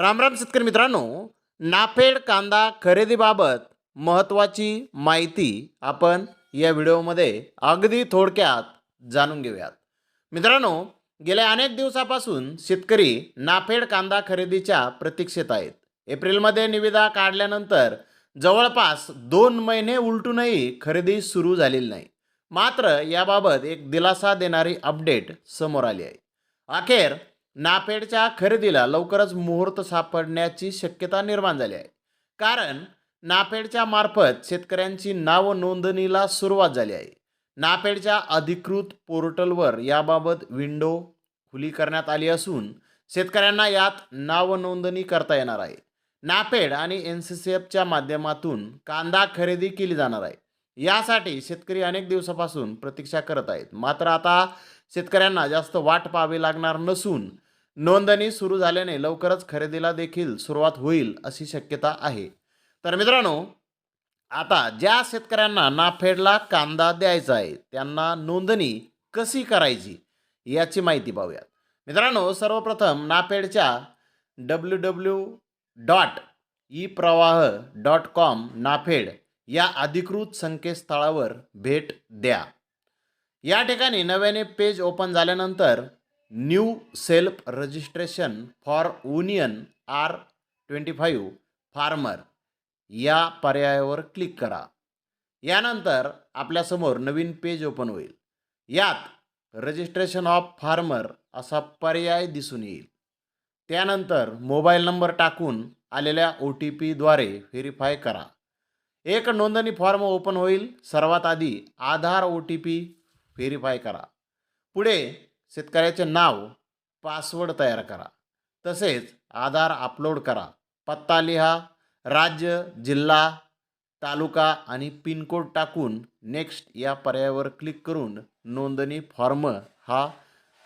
रामराम शेतकरी मित्रांनो नाफेड कांदा खरेदीबाबत महत्त्वाची माहिती आपण या व्हिडिओमध्ये अगदी थोडक्यात जाणून घेऊयात. मित्रांनो गेल्या अनेक दिवसापासून शेतकरी नाफेड कांदा खरेदीच्या प्रतीक्षेत आहेत. एप्रिलमध्ये निविदा काढल्यानंतर जवळपास दोन महिने उलटूनही खरेदी सुरू झालेली नाही. मात्र याबाबत एक दिलासा देणारी अपडेट समोर आली आहे. अखेर नाफेडच्या खरेदीला लवकरच मुहूर्त सापडण्याची शक्यता निर्माण झाली आहे. कारण नाफेडच्या मार्फत शेतकऱ्यांची नाव नोंदणीला सुरुवात झाली आहे. नाफेडच्या अधिकृत पोर्टलवर याबाबत विंडो खुली करण्यात आली असून शेतकऱ्यांना यात नाव नोंदणी करता येणार आहे. नाफेड आणि एन सी सी एफच्या माध्यमातून कांदा खरेदी केली जाणार आहे. यासाठी शेतकरी अनेक दिवसापासून प्रतीक्षा करत आहेत. मात्र आता शेतकऱ्यांना जास्त वाट पाहावी लागणार नसून नोंदणी सुरू झाल्याने लवकरच खरेदीला देखील सुरुवात होईल अशी शक्यता आहे. तर मित्रांनो आता ज्या शेतकऱ्यांना नाफेडला कांदा द्यायचा आहे त्यांना नोंदणी कशी करायची याची माहिती पाहूयात. मित्रांनो सर्वप्रथम नाफेडच्या W W dot e Pravah dot com NAFED या अधिकृत संकेतस्थळावर भेट द्या. या ठिकाणी नव्याने पेज ओपन झाल्यानंतर new self registration for union R twenty five farmer या पर्यायावर क्लिक करा. यानंतर आपल्यासमोर नवीन पेज ओपन होईल. यात रजिस्ट्रेशन ऑफ फार्मर असा पर्याय दिसून येईल. त्यानंतर मोबाईल नंबर टाकून आलेल्या ओ टी पीद्वारे व्हेरीफाय करा. एक नोंदणी फॉर्म ओपन होईल. सर्वात आधी Aadhaar O T P verify करा. पुढे शेतकऱ्याचे नाव पासवर्ड तयार करा. तसेच आधार अपलोड करा. पत्ता लिहा राज्य जिल्हा तालुका आणि पिनकोड टाकून नेक्स्ट या पर्यायावर क्लिक करून नोंदणी फॉर्म हा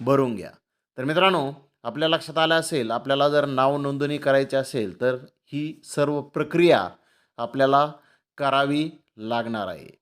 भरून घ्या. तर मित्रांनो आपल्या लक्षात आलं असेल आपल्याला जर नाव नोंदणी करायची असेल तर ही सर्व प्रक्रिया आपल्याला करावी लागणार आहे.